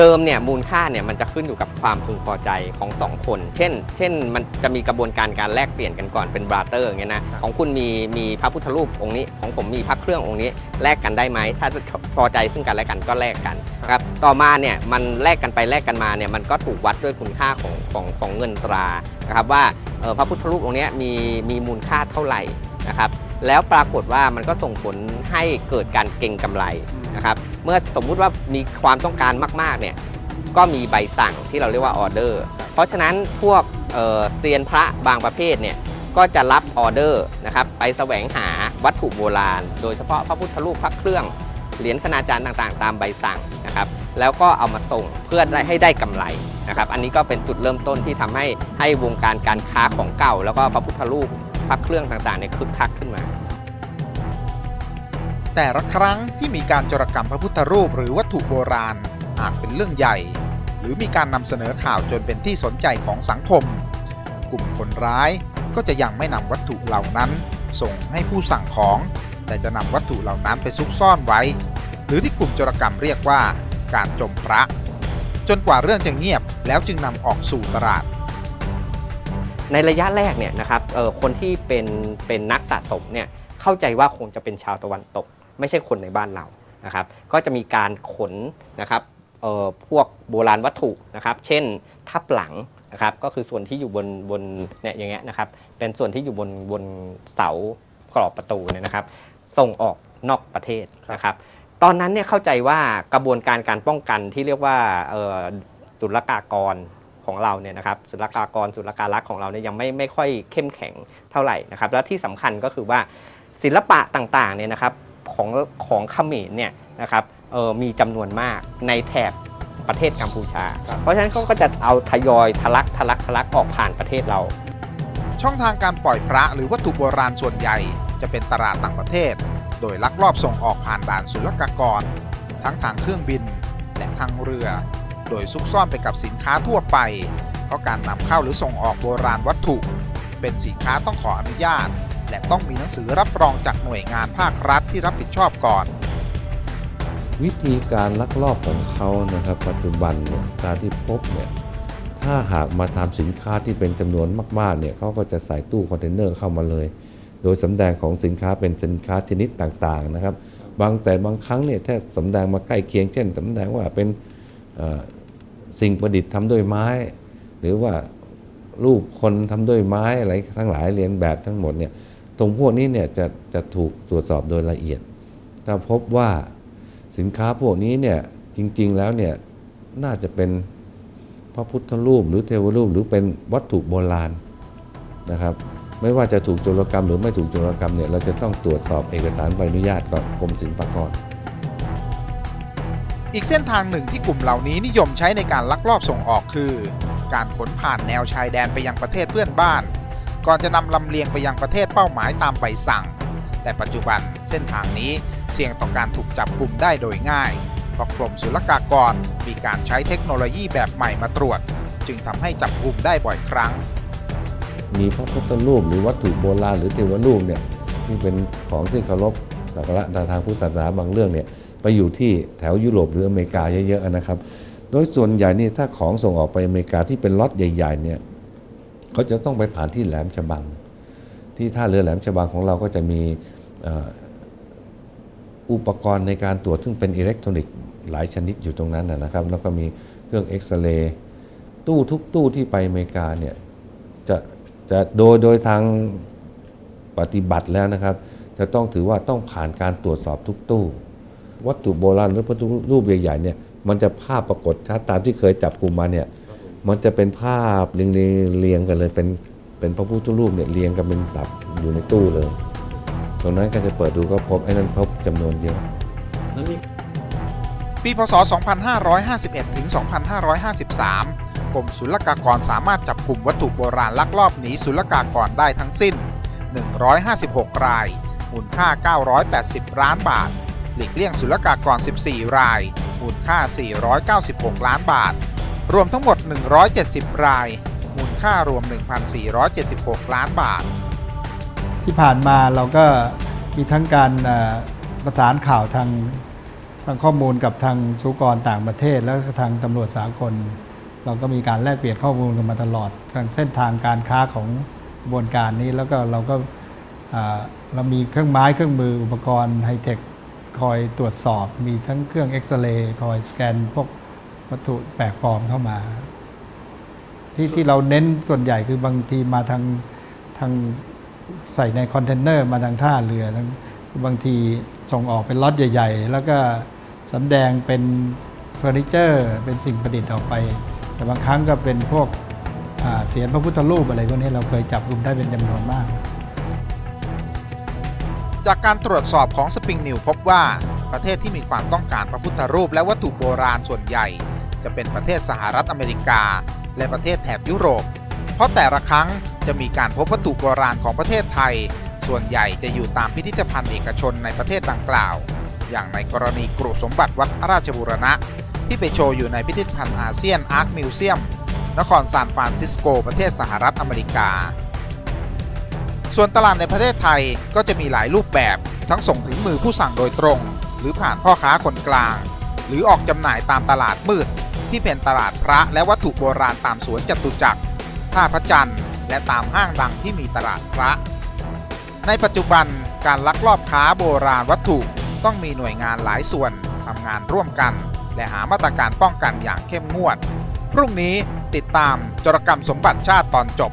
เดิมเนี่ยมูลค่าเนี่ยมันจะขึ้นอยู่กับความพึงพอใจของสองคน เช่น เช่นมันจะมีกระบวนการการแลกเปลี่ยนกันก่อนเป็นบราเตอร์อย่างเงี้ยนะของคุณมีมีพระพุทธรูปองค์นี้ ของผมมีพระเครื่ององค์นี้แลกกันได้ไหมถ้าพอใจซึ่งกันและกันก็แลกกันครับต่อมาเนี่ยมันแลกกันไปแลกกันมาเนี่ยมันก็ถูกวัดด้วยคุณค่าของของของเงินตรานะครับว่าเอ่อพระพุทธรูปองค์เนี้ยมีมีมูลค่าเท่าไหร่นะครับแล้วปรากฏว่ามันก็ส่งผลให้เกิดการเก็งกำไร นะครับเมื่อสมมุติว่ามีความต้องการมากๆเนี่ยก็มีใบสั่งที่เราเรียกว่าออเดอร์ เพราะฉะนั้นพวกเเซียนพระบางประเภทเนี่ยก็จะรับออเดอร์นะครับไปแสวงหาวัตถุโบราณ โดยเฉพาะพระพุทธรูปพระเครื่องเหรียญคณาจารย์ต่างๆ ตามใบสั่งนะครับแล้วก็เอามาส่งเพื่อให้ได้กำไรนะครับอันนี้ก็เป็นจุดเริ่มต้นที่ทำให้ให้วงการการค้าของเก่า แล้วก็พระพุทธรูปพระเครื่องต่างๆเนี่ยคึกคักขึ้นมา แต่ละครั้งที่มีการจรกรรมพระพุทธรูปหรือวัตถุโบราณอาจเป็นเรื่องใหญ่ หรือมีการนำเสนอข่าวจนเป็นที่สนใจของสังคม กลุ่มคนร้ายก็จะยังไม่นำวัตถุเหล่านั้นส่งให้ผู้สั่งของ แต่จะนำวัตถุเหล่านั้นไปซุกซ่อนไว้ หรือที่กลุ่มจรกรรมเรียกว่าการจมพระ จนกว่าเรื่องจะเงียบแล้วจึงนำออกสู่ตลาดในระยะแรกเนี่ยนะครับคนที่เป็นเป็นนักสะสมเนี่ยเข้าใจว่าคงจะเป็นชาวตะวันตก ไม่ใช่คนในบ้านเรานะครับ ก็จะมีการขนนะครับพวกโบราณวัตถุนะครับ เช่นทับหลังนะครับ ก็คือส่วนที่อยู่บนบนเนี่ยอย่างเงี้ยนะครับ เป็นส่วนที่อยู่บนบนเสากรอบประตูเนี่ยนะครับ ส่งออกนอกประเทศนะครับ ตอนนั้นเนี่ยเข้าใจว่ากระบวนการการป้องกันที่เรียกว่าศุลกากรของเราเนี่ยนะครับศุลกากรศุลการักษ์ของเราเนี่ยยังไม่ไม่ค่อยเข้มแข็งเท่าไหร่นะครับ แล้วที่สำคัญก็คือว่าศิลปะต่างๆเนี่ยนะครับ ของของเขมรเนี่ยนะครับเอ่อมีจำนวนมากในแถบประเทศกัมพูชา เพราะฉะนั้นเขาก็จะเอาทยอยทะลักทะลักทะลักออกผ่านประเทศเรา ช่องทางการปล่อยพระหรือวัตถุโบราณส่วนใหญ่ จะเป็นตลาดต่างประเทศ โดยลักลอบส่งออกผ่านด่านศุลกากร ทั้งทางเครื่องบินและทางเรือ โดยซุกซ่อนไปกับสินค้าทั่วไป เพราะการนำเข้าหรือส่งออกโบราณวัตถุ เป็นสินค้าต้องขออนุญาต และต้องมีหนังสือรับรองจากหน่วยงานภาครัฐที่รับผิดชอบก่อน วิธีการลักลอบของเขานะครับ ปัจจุบันเนี่ยการที่พบเนี่ยถ้าหากมาทำสินค้าที่เป็นจำนวนมากๆเนี่ยเขาก็จะใส่ตู้คอนเทนเนอร์เข้ามาเลย โดยสำแดงของสินค้าเป็นสินค้าชนิดต่างๆนะครับ บางแต่บางครั้งเนี่ยถ้าสำแดงมาใกล้เคียง เช่นสำแดงว่าเป็นสิ่งประดิษฐ์ทำด้วยไม้ หรือว่ารูปคนทำด้วยไม้อะไรทั้งหลายเรียนแบบทั้งหมดเนี่ย ตรงพวกนี้เนี่ยจะจะถูกตรวจสอบโดยละเอียด ถ้าพบว่าสินค้าพวกนี้เนี่ยจริง ๆแล้วเนี่ยน่าจะเป็นพระพุทธรูปหรือเทวรูปหรือเป็นวัตถุโบราณนะครับ ไม่ว่าจะถูกโจรกรรมหรือไม่ถูกโจรกรรมเนี่ยเราจะต้องตรวจสอบเอกสารใบอนุญาตกับกรมศิลปากรอีกเส้นทางหนึ่งที่กลุ่มเหล่านี้นิยมใช้ในการลักลอบส่งออกคือ การขนผ่านแนวชายแดนไปยังประเทศเพื่อนบ้าน ก่อนจะนำลำเลียงไปยังประเทศเป้าหมายตามใบสั่ง แต่ปัจจุบันเส้นทางนี้เสี่ยงต่อการถูกจับกลุ่มได้โดยง่ายเพราะกรมศุลกากรมีการใช้เทคโนโลยีแบบใหม่มาตรวจ จึงทำให้จับกลุ่มได้บ่อยครั้ง มีพระพุทธรูปหรือวัตถุโบราณหรือเทวรูปเนี่ยที่เป็นของที่เคารพสักการะทางพุทธศาสนาบางเรื่องเนี่ยไปอยู่ที่แถวยุโรปหรืออเมริกาเยอะๆนะครับ โดยส่วนใหญ่นี่ถ้าของส่งออกไปอเมริกาที่เป็นล็อตใหญ่ๆเนี่ย เขาจะต้องไปผ่านที่แหลมฉบัง ที่ท่าเรือแหลมฉบังของเราก็จะมีอุปกรณ์ในการตรวจซึ่งเป็นอิเล็กทรอนิกส์หลายชนิดอยู่ตรงนั้นนะนะครับ แล้วก็มีเครื่องเอ็กซเรย์ตู้ทุกตู้ที่ไปอเมริกาเนี่ยจะจะโดยโดยทางปฏิบัติแล้วนะครับ จะต้องถือว่าต้องผ่านการตรวจสอบทุกตู้ วัตถุโบราณหรือวัตถุรูปใหญ่ๆเนี่ยมันจะภาพปรากฏชัดตามที่เคยจับกลุ่มมาเนี่ย มันจะเป็นภาพเรียงเรียงกันเลยเป็นเป็นพระพุทธรูปเนี่ยเรียงกันเป็นตับอยู่ในตู้เลย ตรงนั้นก็จะเปิดดูก็พบไอ้นั้นพบจำนวนเยอะปีพศ 2551 ถึง 2553 กรมศุลกากรสามารถจับกลุ่มวัตถุโบราณลักลอบหนีศุลกากรได้ทั้งสิ้น 156 ราย มูลค่า 980 ล้านบาท หลีกเลี่ยงศุลกากร 14 ราย มูลค่า 496 ล้านบาท รวมทั้งหมด 170 ราย มูลค่ารวม 1,476 ล้านบาท ที่ผ่านมาเราก็มีทั้งการประสานข่าวทางทางข้อมูลกับทางสุกรต่างประเทศ แล้วก็ทางตำรวจสากล เราก็มีการแลกเปลี่ยนข้อมูลกันมาตลอดทางเส้นทางการค้าของกระบวนการนี้แล้วก็เราก็เรามีเครื่องไม้เครื่องมืออุปกรณ์ไฮเทคคอยตรวจสอบ มีทั้งเครื่องเอ็กซเรย์คอยสแกนพวก วัตถุแปลกปลอมเข้ามา ที่ที่เราเน้นส่วนใหญ่คือบางทีมาทางทางใส่ในคอนเทนเนอร์มาทางท่าเรือทั้งบางทีส่งออกเป็นล็อตใหญ่ ๆ แล้วก็สำแดงเป็นเฟอร์นิเจอร์ เป็นสิ่งประดิษฐ์ออกไป แต่บางครั้งก็เป็นพวกเสียนพระพุทธรูปอะไรพวกนี้เราเคยจับกลุ่มได้เป็นจำนวนมาก จากการตรวจสอบของสปริงนิวพบว่าประเทศที่มีความต้องการพระพุทธรูปและวัตถุโบราณส่วนใหญ่ จะเป็นประเทศสหรัฐอเมริกา และประเทศแถบยุโรป เพราะแต่ละครั้งจะมีการพบวัตถุโบราณของประเทศไทย ส่วนใหญ่จะอยู่ตามพิพิธภัณฑ์เอกชนในประเทศดังกล่าว อย่างในกรณีกรุสมบัติวัดราชบูรณะ ที่ไปโชว์อยู่ในพิพิธภัณฑ์อาเซียนอาร์คมิวเซียมนครซานฟรานซิสโก ประเทศสหรัฐอเมริกา ส่วนตลาดในประเทศไทยก็จะมีหลายรูปแบบทั้งส่งถึงมือผู้สั่งโดยตรง หรือผ่านพ่อค้าคนกลาง หรือออกจำหน่ายตามตลาดมืด ที่เป็นตลาดพระและวัตถุโบราณตามสวนจตุจักรท่าพระจันทร์และตามห้างดังที่มีตลาดพระ ในปัจจุบันการลักลอบค้าโบราณวัตถุต้องมีหน่วยงานหลายส่วนทำงานร่วมกัน และหามาตรการป้องกันอย่างเข้มงวด พรุ่งนี้ติดตามจรกรรมสมบัติชาติตอนจบ